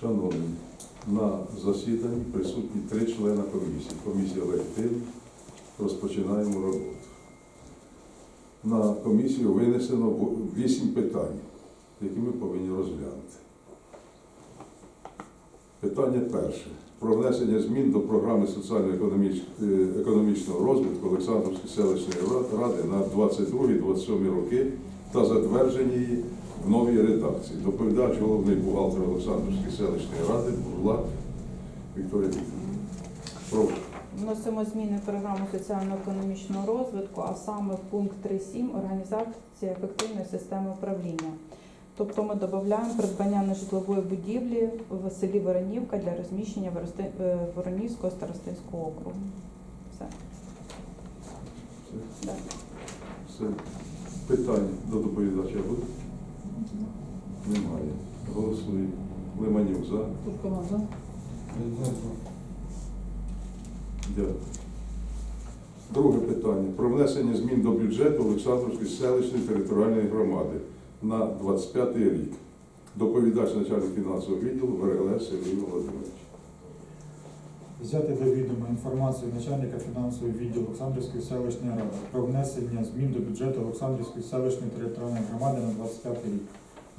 Шановні, на засіданні присутні три члени комісії. Комісія легітимна. Розпочинаємо роботу. На комісію винесено вісім питань, які ми повинні розглянути. Питання перше. Про внесення змін до програми соціально-економічного розвитку Олександрівської селищної ради на 22-27 роки та затвердження її в новій редакції. Доповідач головний бухгалтер Олександрівської селищної ради Бурлак Вікторія Вікторівна. Прошу. Вносимо зміни в програму соціально-економічного розвитку, а саме в пункт 3.7 організація ефективної системи управління. Тобто ми додаємо придбання нежитлової будівлі в селі Воронівка для розміщення е, Воронівського старостинського округу. Все. Все. Все. Питання до доповідача буде? Немає. Голосуємо. Лиманюк за. Туркова за. Дякую. Друге питання. Про внесення змін до бюджету Олександрівської селищної територіальної громади на 25 рік. Доповідач начальник фінансового відділу Верелес Сергій Володимирович. Взяти до відома інформацію начальника фінансового відділу Олександрівської селищної ради про внесення змін до бюджету Олександрівської селищної територіальної громади на 25 рік.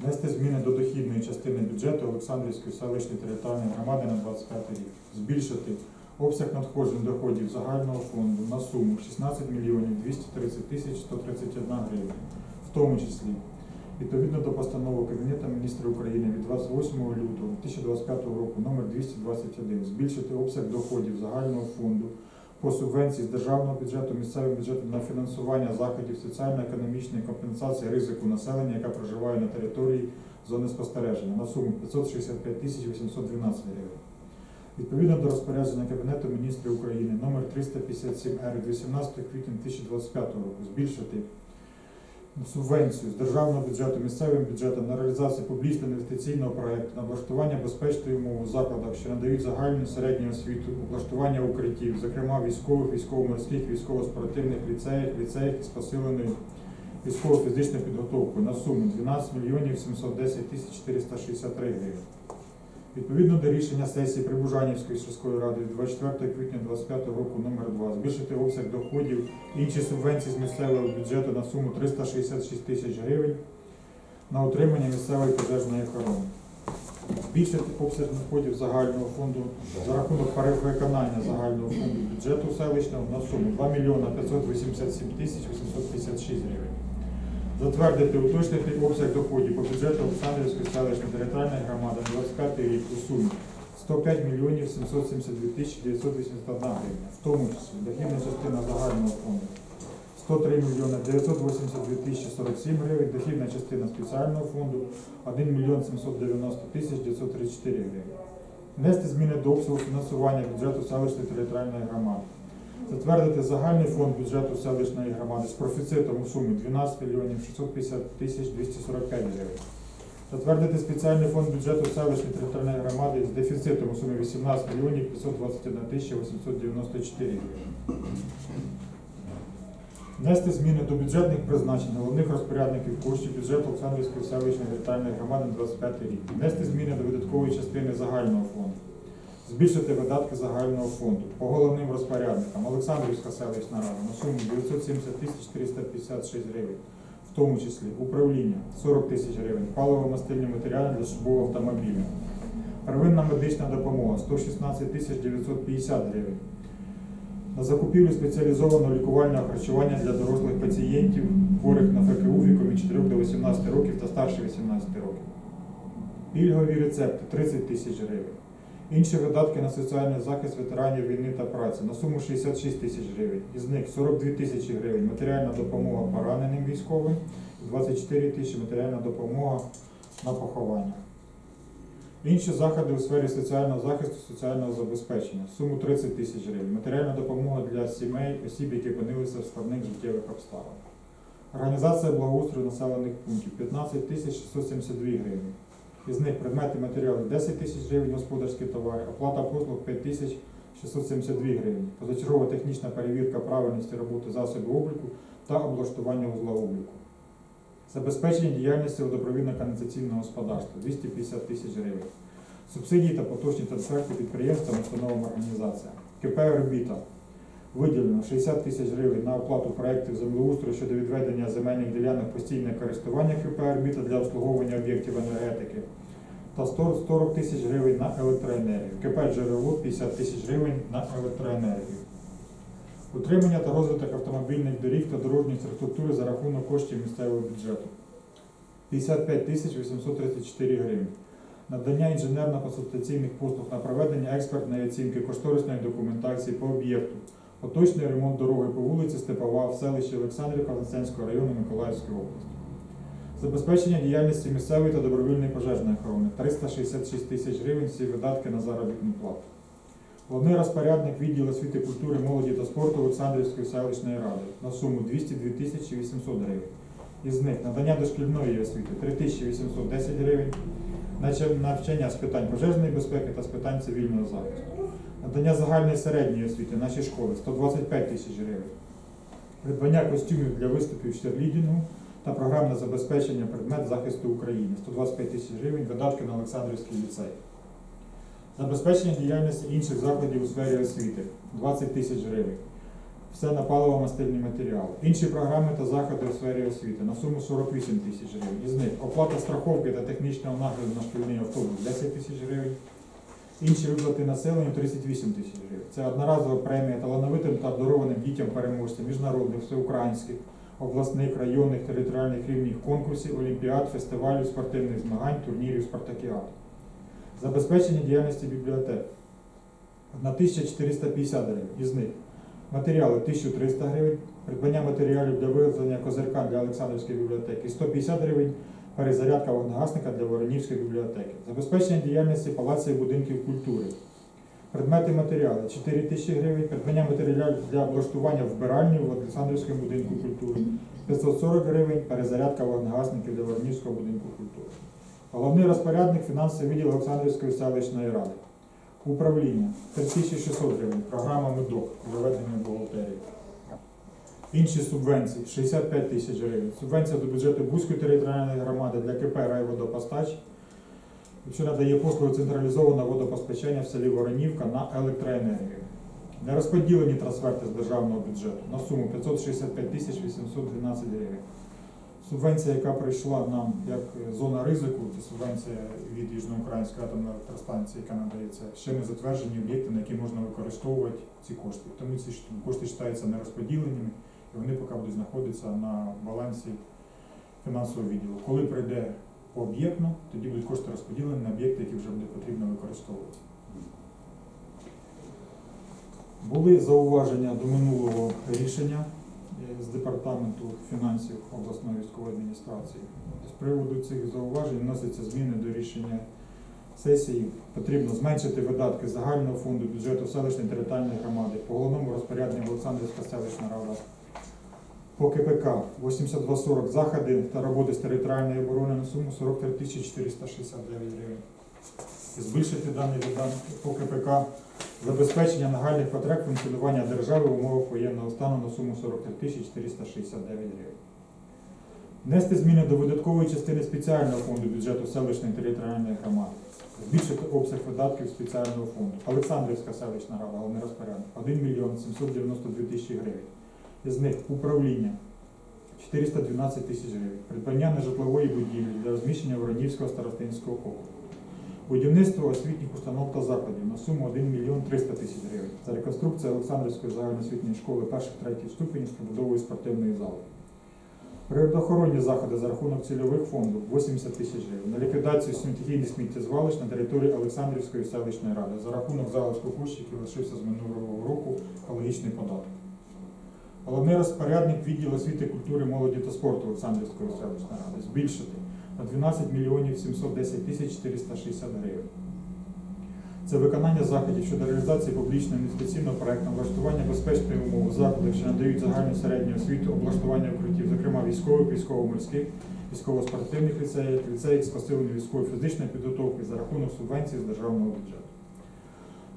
Внести зміни до дохідної частини бюджету Олександрівської селищної територіальної громади на 25 рік. Збільшити обсяг надходжень доходів загального фонду на суму 16 мільйонів 230 тисяч 131 гривень, в тому числі Відповідно до постанови Кабінету міністрів України від 28 лютого 2025 року номер 221 збільшити обсяг доходів загального фонду по субвенції з державного бюджету, місцевим бюджетом на фінансування заходів соціально-економічної компенсації ризику населення, яке проживає на території зони спостереження на суму 565 тисяч 812 гривень. Відповідно до розпорядження Кабінету міністрів України номер 357 р від 18 квітня 2025 року збільшити субвенцію з державного бюджету місцевим бюджетом на реалізацію публічного інвестиційного проекту на облаштування безпечної умови у закладах, що надають загальну середню освіту, облаштування укриттів, зокрема військових, військово-морських, військово-спортивних ліцеях, ліцеях із посиленою військово-фізичною підготовкою на суму 12 мільйонів 710 тисяч 463 гривень. Відповідно до рішення сесії Прибужанівської сільської ради від 24 квітня 2025 року номер 2 збільшити обсяг доходів інші субвенції з місцевого бюджету на суму 366 тисяч гривень на утримання місцевої пожежної охорони. Збільшити обсяг доходів загального фонду за рахунок перевиконання загального фонду бюджету селищного на суму 2 мільйона 587 тисяч 856 гривень. Затвердити уточнити обсяг доходів по бюджету Олександрівської селищної територіальної громади на 25 рік у сумі 105 мільйонів 772 тисячі 981 гривня, в тому числі дохідна частина загального фонду 103 мільйони 982 тисячі 47 гривень, дохідна частина спеціального фонду 1 мільйон 790 тисяч 934 гривень. Внести зміни до обсягу фінансування бюджету селищної територіальної громади. Затвердити загальний фонд бюджету селищної громади з профіцитом у сумі 12 мільйонів 650 тисяч 245 гривень. Затвердити спеціальний фонд бюджету селищної територіальної громади з дефіцитом у сумі 18 мільйонів 521 тисяча 894 гривень. Внести зміни до бюджетних призначень головних розпорядників коштів бюджету Олександрівської селищної територіальної громади на 25 рік. Внести зміни до видаткової частини загального фонду. Збільшити видатки загального фонду по головним розпорядникам Олександрівська селищна рада на суму 970 тисяч 456 гривень, в тому числі управління 40 тисяч гривень, паливо-мастильні матеріали для службового автомобіля, первинна медична допомога 116 тисяч 950 гривень. На закупівлю спеціалізованого лікувального харчування для дорослих пацієнтів, хворих на ФКУ віком від 4 до 18 років та старше 18 років. Пільгові рецепти 30 тисяч гривень. Інші видатки на соціальний захист ветеранів війни та праці на суму 66 тисяч гривень. Із них 42 тисячі гривень матеріальна допомога пораненим військовим, 24 тисячі матеріальна допомога на поховання. Інші заходи у сфері соціального захисту, соціального забезпечення. Суму 30 тисяч гривень. Матеріальна допомога для сімей, осіб, які опинилися в складних життєвих обставинах. Організація благоустрою населених пунктів 15 тисяч 672 гривень. Із них предмети матеріалів 10 тисяч гривень, господарські товари, оплата послуг 5 тисяч 672 гривень, позачергова технічна перевірка правильності роботи засобів обліку та облаштування узла обліку. Забезпечення діяльності водопровідно-каналізаційного господарства 250 тисяч гривень. Субсидії та поточні трансферти підприємствам, установам організаціям. КП «Орбіта» виділено 60 тисяч гривень на оплату проєктів землеустрою щодо відведення земельних ділянок постійне користування КП «Орбіта» для обслуговування об'єктів енергетики та 100 40 тисяч гривень на електроенергію. КП «Джерело» 50 тисяч гривень на електроенергію. Утримання та розвиток автомобільних доріг та дорожньої інфраструктури за рахунок коштів місцевого бюджету. 55 тисяч 834 гривень. Надання інженерно-консультаційних послуг на проведення експертної оцінки кошторисної документації по об'єкту. Поточний ремонт дороги по вулиці Степова в селищі Олександрівка Ланценського району Миколаївської області. Забезпечення діяльності місцевої та добровільної пожежної охорони 366 тисяч гривень всі видатки на заробітну плату. Головний розпорядник відділу освіти, культури, молоді та спорту Олександрівської селищної ради на суму 202 тисячі 800 гривень. Із них надання дошкільної освіти 3810 гривень, навчання з питань пожежної безпеки та з питань цивільного захисту. Надання загальної середньої освіти нашій школи 125 тисяч гривень. Придбання костюмів для виступів черлідінгу та програмне забезпечення предмет захисту України 125 тисяч гривень, видатки на Олександрівський ліцей. Забезпечення діяльності інших закладів у сфері освіти 20 тисяч гривень. Все на паливо-мастильні матеріали. Інші програми та заходи у сфері освіти на суму 48 тисяч гривень. Із них оплата страховки та технічного нагляду на шкільний автобус 10 тисяч гривень. Інші виплати населенню 38 тисяч гривень. Це одноразова премія талановитим та обдарованим дітям переможцям міжнародних, всеукраїнських, обласних, районних, територіальних рівнів конкурсів, олімпіад, фестивалів, спортивних змагань, турнірів, спартакіад. Забезпечення діяльності бібліотек 1450 гривень. Із них матеріали 1300 гривень, придбання матеріалів для виготовлення козирка для Олександрівської бібліотеки 150 гривень, перезарядка вогнегасника для Воронівської бібліотеки, забезпечення діяльності палаців будинків культури. Предмети матеріали 4 тисячі гривень, придбання матеріалів для облаштування вбиральні в Олександрівському будинку культури 540 гривень, перезарядка вогнегасників для Воронівського будинку культури. Головний розпорядник фінансовий відділ Олександрівської селищної ради. Управління 3600 гривень, програма МИДОК, заведення бухгалтерії. Інші субвенції 65 тисяч гривень. Субвенція до бюджету Бузької територіальної громади для КП «Райводопостач», що надає послуги централізованого водопостачання в селі Воронівка на електроенергію. Нерозподілені трансферти з державного бюджету на суму 565 тисяч 812 гривень. Субвенція, яка прийшла нам як зона ризику, це субвенція від Южноукраїнської атомної електростанції, яка надається, ще не затверджені об'єкти, на які можна використовувати ці кошти. Тому ці кошти вважаються нерозподіленими, і вони поки будуть знаходитися на балансі фінансового відділу. Коли прийде по об'єктно, тоді будуть кошти розподілені на об'єкти, які вже буде потрібно використовувати. Були зауваження до минулого рішення з департаменту фінансів обласної військової адміністрації. З приводу цих зауважень вносяться зміни до рішення сесії. Потрібно зменшити видатки загального фонду бюджету селищної територіальної громади по головному розпоряднику Олександрівська селищна рада. По КПК 8240 заходи та роботи з територіальної оборони на суму 43 тисячі 469 гривень. Збільшити даний видатки по КПК забезпечення нагальних потреб функціонування держави в умовах воєнного стану на суму 43 469 гривень. Внести зміни до видаткової частини спеціального фонду бюджету селищної територіальної громади. Збільшити обсяг видатків спеціального фонду. Олександрівська селищна рада, головний розпорядник, 1 мільйон 792 тисячі гривень. Із них управління 412 тисяч гривень. Придбання нежитлової будівлі для розміщення Воронівського старостинського округу. Будівництво освітніх установ та закладів на суму 1 мільйон 300 тисяч гривень. Це реконструкція Олександрівської загальноосвітньої школи перших третіх ступенів з побудовою спортивної зали. Природоохоронні заходи за рахунок цільових фондів 80 тисяч гривень. На ліквідацію сміттєхійних сміттєзвалищ на території Олександрівської селищної ради за рахунок залишку коштів, який лишився з минулого року екологічний податок. Головний розпорядник відділу освіти, культури, молоді та спорту Олександрівської селищної ради збільшити на 12 мільйонів 710 тисяч 460 гривень. Це виконання заходів щодо реалізації публічного інвестиційного проекту, облаштування безпечної умови закладів, що надають загальну середню освіту, облаштування укриттів, зокрема військових, військово-морських, військово-спортивних ліцеїв, ліцеїв з посиленням військової фізичної підготовки за рахунок субвенцій з державного бюджету.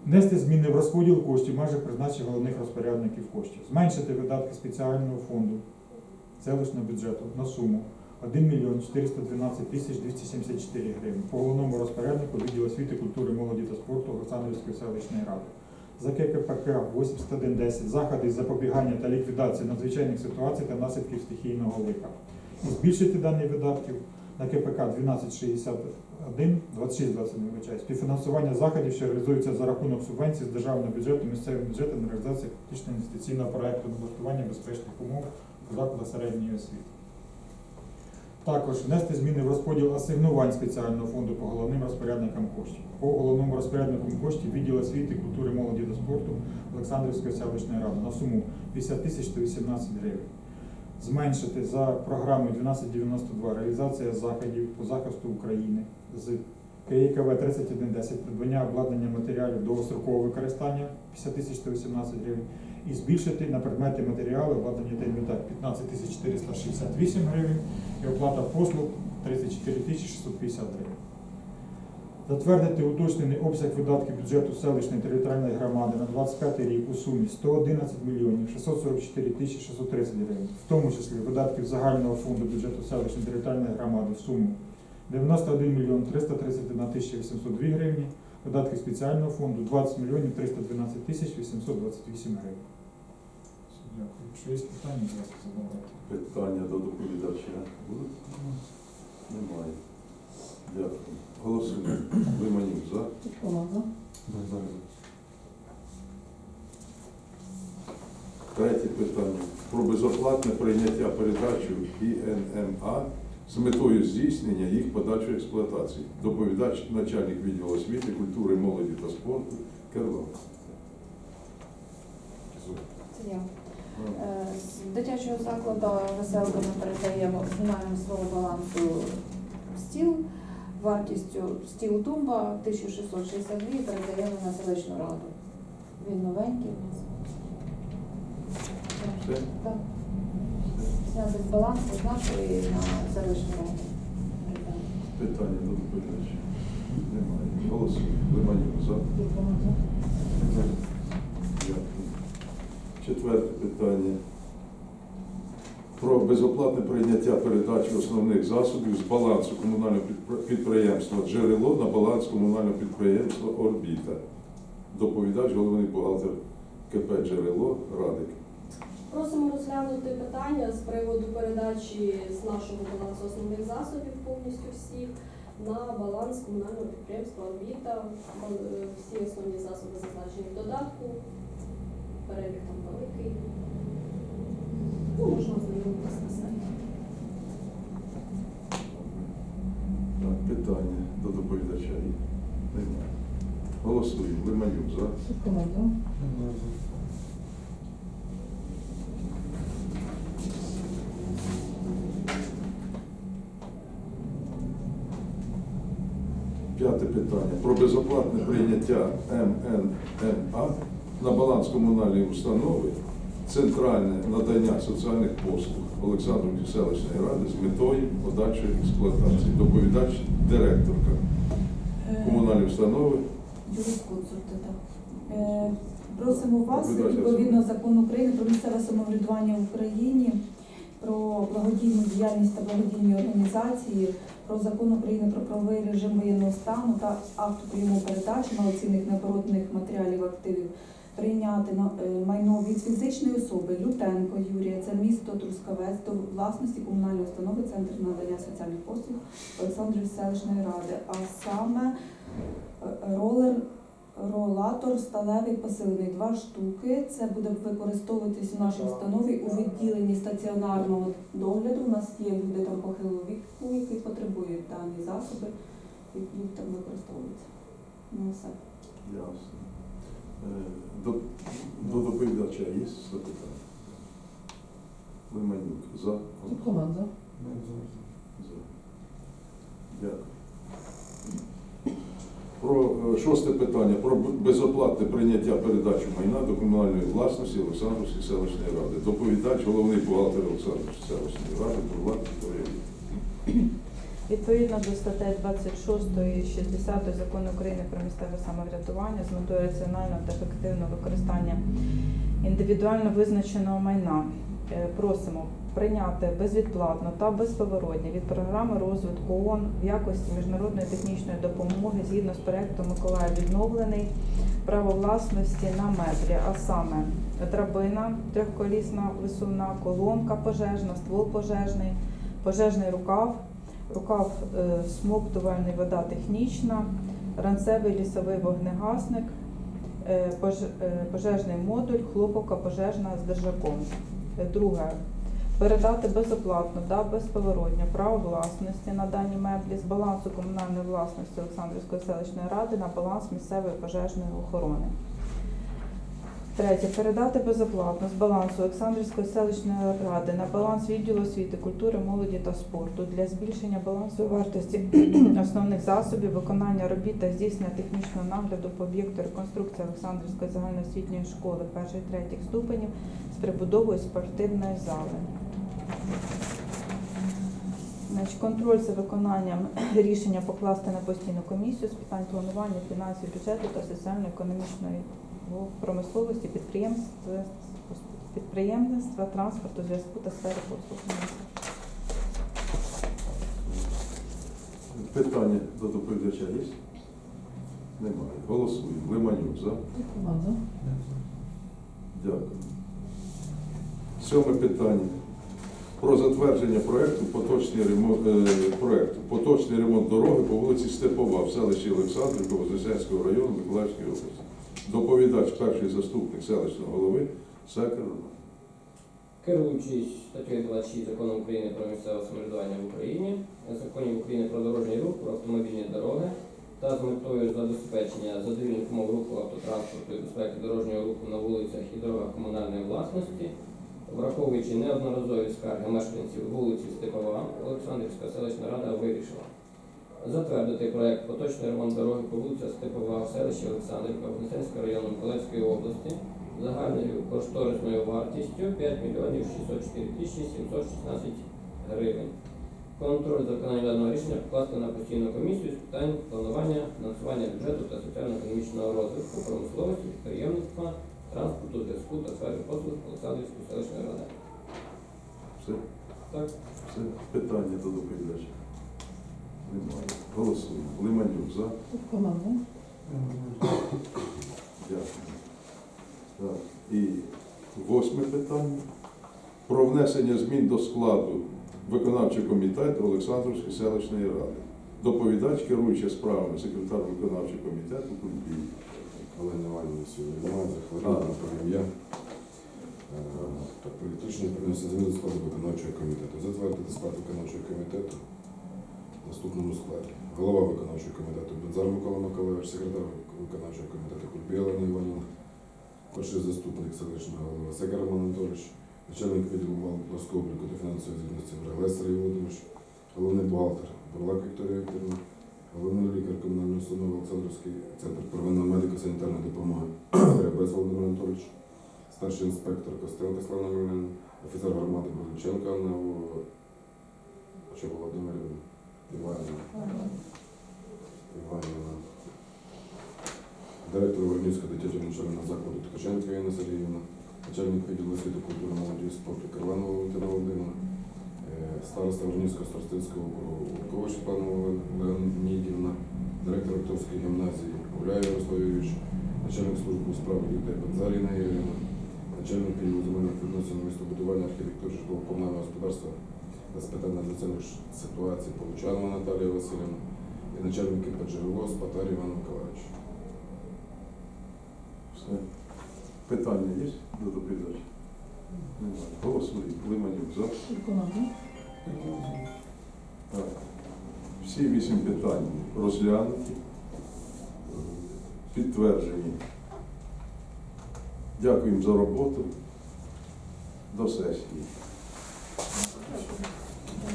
Внести зміни в розподіл коштів майже призначення головних розпорядників коштів. Зменшити видатки спеціального фонду селищного бюджету на суму 1 мільйон 412 тисяч 274 гривень. По головному розпоряднику відділ освіти, культури, молоді та спорту Олександрівської селищної ради. За ККПК 8110 заходи запобігання та ліквідації надзвичайних ситуацій та наслідків стихійного лиха. Збільшити дані видатків на КПК 1261, 2620, вибачаю, співфінансування заходів, що реалізуються за рахунок субвенцій з державного бюджету, місцевим бюджетом на реалізацію фактичного інвестиційного проекту облаштування безпечних умов у закладах середньої освіти. Також внести зміни в розподіл асигнувань спеціального фонду по головним розпорядникам коштів. По головному розпоряднику коштів відділ освіти, культури, молоді та спорту Олександрівської селищної ради на суму 50 тисяч 118 гривень. Зменшити за програмою 1292 реалізація заходів по захисту України з КІКВ 3110 придбання обладнання матеріалів довгострокового використання 50 тисяч 118 гривень і збільшити на предмети матеріали обладнання та інвентар 15 тисяч 468 гривень і оплата послуг 34 тисячі 650 гривень. Затвердити уточнений обсяг видатків бюджету селищної територіальної громади на 25 рік у сумі 111 мільйонів 644 тисячі 630 гривень, в тому числі видатків загального фонду бюджету селищної територіальної громади в суму 91 мільйон 331 тисяча 802 гривні, видатки спеціального фонду 20 мільйонів 312 тисяч 828 гривень. Дякую. Якщо є питання, будь ласка, задавайте. Питання до доповідача будуть? Немає. Дякую. Голосуємо. Лиманюк за. Третє питання. Про безоплатне прийняття передачу ІНМА з метою здійснення їх подачої експлуатації. Доповідач начальник відділу освіти, культури, молоді та спорту Керлов. Це я. Е, З дитячого закладу веселка ми передаємо знаємо свого балансу стіл. Вартістю стіл тумба 1662 передаємо на селищну раду. Він новенький у нас. Все? Так. Зняти з балансу з нашої на селищну раду. Питання до доповідача. Немає. Голосуємо. Лиманюк за. Четверте питання. Про безоплатне прийняття передачі основних засобів з балансу комунального підприємства Джерело на баланс комунального підприємства Орбіта. Доповідач, головний бухгалтер КП Джерело Радик. Просимо розглянути питання з приводу передачі з нашого балансу основних засобів повністю всіх на баланс комунального підприємства Орбіта. Е, Всі основні засоби зазначені в додатку. Перелік там великий. Ну, можна ознайомитися на сайті. Так, питання до доповідача є? Немає. Голосуємо. Лиманюк за. П'яте питання. Про безоплатне прийняття МНМА на баланс комунальної установи центральне надання соціальних послуг Олександрівської селищної ради з метою подальшої експлуатації. Доповідач директорка комунальної установи. Е, Просимо вас, відповідно закону України про місцеве самоврядування в Україні, про благодійну діяльність та благодійні організації, про закон України про правовий режим воєнного стану та акту про йому передачу малоцінних непородних матеріалів активів прийняти е, майно від фізичної особи Лютенко Юрія, це місто Трускавець, до власності комунальної установи Центр надання соціальних послуг Олександрівської селищної ради, а саме е, ролер Ролатор сталевий посилений два штуки. Це буде використовуватись у нашій установі у відділенні стаціонарного догляду. У нас є люди там похилого віку, які потребують дані засоби, і там використовуватися. Ну все. Е, До, до доповідача є запитання? Лиманюк за. За. Дякую. Про е, шосте питання про безоплатне прийняття передачі майна до комунальної власності Олександрівської селищної ради. Доповідач, головний бухгалтер Олександрівської селищної ради, Бурлак Вікторія. Відповідно до статей 26 і 60 закону України про місцеве самоврядування з метою раціонального та ефективного використання індивідуально визначеного майна е, просимо прийняти безвідплатно та безповоротні від програми розвитку ООН в якості міжнародної технічної допомоги згідно з проектом Миколаїв відновлений. Право власності на меблі, а саме драбина трьохколісна висувна, колонка пожежна, ствол пожежний, пожежний рукав, рукав е, смоктувальний вода технічна, ранцевий лісовий вогнегасник, е, е, пожежний модуль, хлопавка пожежна з держаком. Друге. Передати безоплатно та безповоротньо право власності на дані меблі з балансу комунальної власності Олександрівської селищної ради на баланс місцевої пожежної охорони. Третє. Передати безоплатно з балансу Олександрівської селищної ради на баланс відділу освіти, культури, молоді та спорту для збільшення балансу вартості основних засобів виконання робіт та здійснення технічного нагляду по об'єкту реконструкції Олександрівської загальноосвітньої школи перших третіх ступенів з прибудовою спортивної зали. Контроль за виконанням рішення покласти на постійну комісію з питань планування фінансів бюджету та соціально-економічної промисловості, підприємства, підприємництва, транспорту, зв'язку та сфери послуг. Питання до доповідача є? Немає. Голосуємо. Лиманюк за. Дякую. Сьоме питання. Про затвердження проекту поточний ремонт е, проекту поточний ремонт дороги по вулиці Степова в селищі Олександрівка Вознесенського району Миколаївської області. Доповідач перший заступник селищного голови Секер. Керуючись статтею 26 закону України про місцеве самоврядування в Україні, законів України про дорожній рух, про автомобільні дороги та з метою забезпечення задовільних умов руху автотранспорту і безпеки дорожнього руху на вулицях і дорогах комунальної власності, враховуючи неодноразові скарги мешканців вулиці Степова, Олександрівська селищна рада вирішила затвердити проект поточний ремонт дороги по вулиці Степова в селищі Олександрівка Вознесенського району Миколаївської області загальною кошторисною вартістю 5 мільйонів 604 тисячі 716 гривень. Контроль за виконанням даного рішення покласти на постійну комісію з питань планування, фінансування бюджету та соціально-економічного розвитку, промисловості, підприємництва, транспорту, зв'язку та сфери послуг Олександрівської селищної ради. Все, Так. все. Питання до доповідача. Немає. Голосуємо. Лиманюк за. Дякую. Так. І восьме питання. Про внесення змін до складу виконавчого комітету Олександрівської селищної ради. Доповідач, керуюча справами секретар виконавчого комітету Кульбій. Олена Іванівна сьогодні немає, захворіла на полім'я. Так, політичне принесе зміни до складу виконавчого комітету. Затвердити склад виконавчого комітету наступному складі. Голова виконавчого комітету Бензар Микола Миколаївич, секретар виконавчого комітету Кульбій Олена Іванівна, перший заступник селищного голови Роман Анатолійович, начальник відділу обліку та фінансової звітності Врагелес Сергій Володимирович, головний бухгалтер Бурлак Вікторія Вікторівна, головний лікар комунальної установи Олександрівський центр первинної медико-санітарної допомоги Рябець Володимир Анатолійович, старший інспектор Костенко Слава офіцер громади Бродиченко Анна Володимирівна Іванівна. Директор Вернівського дитячого навчального закладу Ткаченка Інна Сергіївна, начальник відділу освіти культури молоді і спорту Карланова Валентина Володимирівна, е, староста Вернівського старостинського округу Уркова Світлана Леонідівна, директор акторської гімназії Гуляєв Ярослав Юрійович, начальник служби у справах дітей Бензаріна Євгена, начальник відділу земельних відносин містобудування архітектури житлово-комунального господарства та з питань надзвичайних ситуацій Получанова Наталія Васильівна і начальник КПДЖРО Спатар Іван Миколаївич. Все. Питання є до доповідача? Немає. Голосуємо. Лиманюк за. Так. Всі вісім питань розглянуті, підтверджені. Дякуємо за роботу. До сесії.